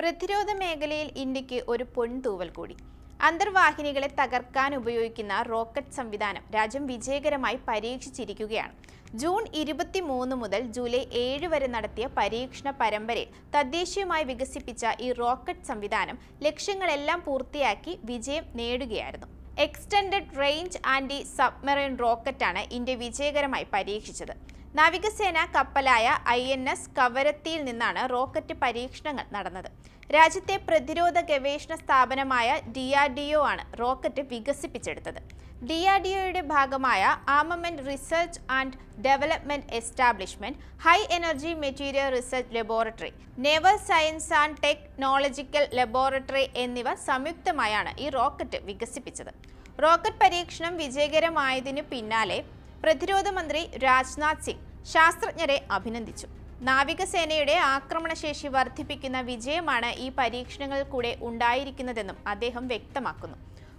പ്രതിരോധ മേഖലയിൽ ഇന്ത്യയ്ക്ക് ഒരു പൊൻതൂവൽ കൂടി. അന്തർവാഹിനികളെ തകർക്കാൻ ഉപയോഗിക്കുന്ന റോക്കറ്റ് സംവിധാനം രാജ്യം വിജയകരമായി പരീക്ഷിച്ചിരിക്കുകയാണ്. ജൂൺ ഇരുപത്തി മൂന്ന് മുതൽ ജൂലൈ ഏഴ് വരെ നടത്തിയ പരീക്ഷണ പരമ്പരയിൽ തദ്ദേശീയമായി വികസിപ്പിച്ച ഈ റോക്കറ്റ് സംവിധാനം ലക്ഷ്യങ്ങളെല്ലാം പൂർത്തിയാക്കി വിജയം നേടുകയായിരുന്നു. എക്സ്റ്റൻഡഡ് റേഞ്ച് ആന്റി സബ്മറൈൻ റോക്കറ്റാണ് ഇന്ത്യ വിജയകരമായി പരീക്ഷിച്ചത്. നാവികസേന കപ്പലായ ഐ എൻ എസ് കവരത്തിയിൽ നിന്നാണ് റോക്കറ്റ് പരീക്ഷണങ്ങൾ നടന്നത്. രാജ്യത്തെ പ്രതിരോധ ഗവേഷണ സ്ഥാപനമായ ഡി ആർ ഡി ഒ ആണ് റോക്കറ്റ് വികസിപ്പിച്ചെടുത്തത്. ഡി ആർ ഡി ഒയുടെ ഭാഗമായ ആമമെന്റ് research and development establishment high energy material research laboratory naval science and technological laboratory എന്നിവ സംയുക്തമായാണ് ഈ റോക്കറ്റ് വികസിപ്പിച്ചത്. റോക്കറ്റ് പരീക്ഷണം വിജയകരമായതിനു പിന്നാലെ പ്രതിരോധ മന്ത്രി രാജ്നാഥ് സിംഗ് ശാസ്ത്രജ്ഞരെ അഭിനന്ദിച്ചു. നാവികസേനയുടെ ആക്രമണശേഷി വർദ്ധിപ്പിക്കുന്ന വിജയമാണ് ഈ പരീക്ഷണങ്ങളിൽ കൂടെ ഉണ്ടായിരിക്കുന്നതെന്നും അദ്ദേഹം വ്യക്തമാക്കുന്നു.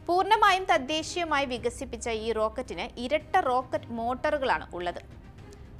പൂർണമായും തദ്ദേശീയമായി വികസിപ്പിച്ച ഈ റോക്കറ്റിന് ഇരട്ട റോക്കറ്റ് മോട്ടോറുകളാണ് ഉള്ളത്.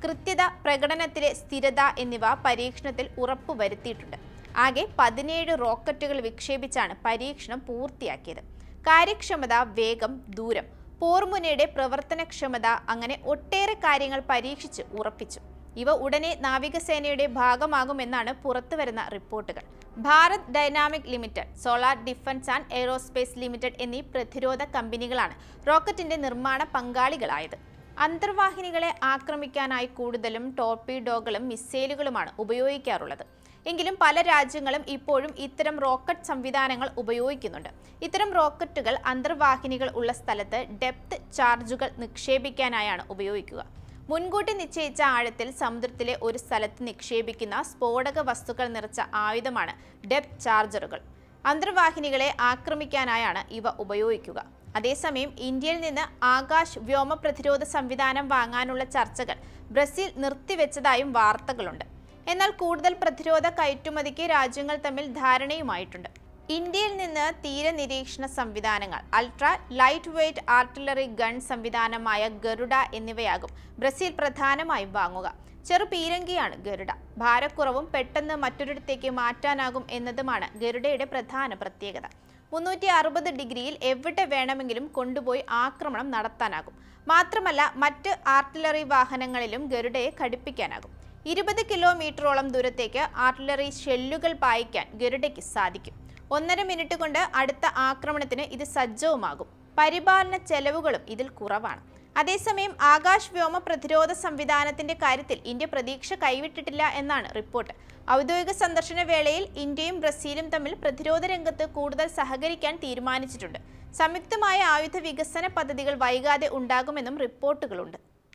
കൃത്യത പ്രകടനത്തിലെ സ്ഥിരത എന്നിവ പരീക്ഷണത്തിൽ ഉറപ്പുവരുത്തിയിട്ടുണ്ട്. ആകെ പതിനേഴ് റോക്കറ്റുകൾ വിക്ഷേപിച്ചാണ് പരീക്ഷണം പൂർത്തിയാക്കിയത്. കാര്യക്ഷമത വേഗം ദൂരം പോർമുനയുടെ പ്രവർത്തനക്ഷമത അങ്ങനെ ഒട്ടേറെ കാര്യങ്ങൾ പരീക്ഷിച്ച് ഉറപ്പിച്ചു. ഇവ ഉടനെ നാവികസേനയുടെ ഭാഗമാകുമെന്നാണ് പുറത്തുവരുന്ന റിപ്പോർട്ടുകൾ. Bharat dynamic limited solar defence and aerospace limited എന്നീ പ്രതിരോധ കമ്പനികളാണ് റോക്കറ്റിന്റെ നിർമ്മാണ പങ്കാളികളായത്. അന്തർവാഹിനികളെ ആക്രമിക്കാനായി കൂടുതലും ടോർപീഡോകളും മിസൈലുകളുമാണ് ഉപയോഗിക്കാറുള്ളത്. എങ്കിലും പല രാജ്യങ്ങളും ഇപ്പോഴും ഇത്തരം റോക്കറ്റ് സംവിധാനങ്ങൾ ഉപയോഗിക്കുന്നുണ്ട്. ഇത്തരം റോക്കറ്റുകൾ അന്തർവാഹിനികൾ ഉള്ള സ്ഥലത്ത് ഡെപ്ത് ചാർജുകൾ നിക്ഷേപിക്കാനായാണ് ഉപയോഗിക്കുക. മുൻകൂട്ടി നിശ്ചയിച്ച ആഴത്തിൽ സമുദ്രത്തിലെ ഒരു സ്ഥലത്ത് നിക്ഷേപിക്കുന്ന സ്ഫോടക വസ്തുക്കൾ നിറച്ച ആയുധമാണ് ഡെപ്ത് ചാർജറുകൾ. അന്തർവാഹിനികളെ ആക്രമിക്കാനായാണ് ഇവ ഉപയോഗിക്കുക. അതേസമയം ഇന്ത്യയിൽ നിന്ന് ആകാശ് വ്യോമ പ്രതിരോധ സംവിധാനം വാങ്ങാനുള്ള ചർച്ചകൾ ബ്രസീൽ നിർത്തിവെച്ചതായും വാർത്തകളുണ്ട്. എന്നാൽ കൂടുതൽ പ്രതിരോധ കയറ്റുമതിക്ക് രാജ്യങ്ങൾ തമ്മിൽ ധാരണയുമായിട്ടുണ്ട്. ഇന്ത്യയിൽ നിന്ന് തീരനിരീക്ഷണ സംവിധാനങ്ങൾ ultra light weight artillery gun സംവിധാനമായ ഗരുഡ എന്നിവയാകും ബ്രസീൽ പ്രധാനമായും വാങ്ങുക. ചെറു പീരങ്കിയാണ് ഗരുഡ. ഭാരക്കുറവും പെട്ടെന്ന് മറ്റൊരിടത്തേക്ക് മാറ്റാനാകും എന്നതുമാണ് ഗരുഡയുടെ പ്രധാന പ്രത്യേകത. മുന്നൂറ്റി അറുപത് ഡിഗ്രിയിൽ എവിടെ വേണമെങ്കിലും കൊണ്ടുപോയി ആക്രമണം നടത്താനാകും. മാത്രമല്ല മറ്റ് ആർട്ടിലറി വാഹനങ്ങളിലും ഗരുഡയെ ഘടിപ്പിക്കാനാകും. ഇരുപത് കിലോമീറ്ററോളം ദൂരത്തേക്ക് ആർട്ടിലറി ഷെല്ലുകൾ പായിക്കാൻ ഗരുഡയ്ക്ക് സാധിക്കും. ഒന്നര മിനിറ്റ് കൊണ്ട് അടുത്ത ആക്രമണത്തിന് ഇത് സജ്ജവുമാകും. പരിപാലന ചെലവുകളും ഇതിൽ കുറവാണ്. അതേസമയം ആകാശ് വ്യോമ പ്രതിരോധ സംവിധാനത്തിന്റെ കാര്യത്തിൽ ഇന്ത്യ പ്രതീക്ഷ കൈവിട്ടിട്ടില്ല എന്നാണ് റിപ്പോർട്ട്. ഔദ്യോഗിക സന്ദർശന വേളയിൽ ഇന്ത്യയും ബ്രസീലും തമ്മിൽ പ്രതിരോധ രംഗത്ത് കൂടുതൽ സഹകരിക്കാൻ തീരുമാനിച്ചിട്ടുണ്ട്. സംയുക്തമായ ആയുധ വികസന പദ്ധതികൾ വൈകാതെ ഉണ്ടാകുമെന്നും റിപ്പോർട്ടുകളുണ്ട്.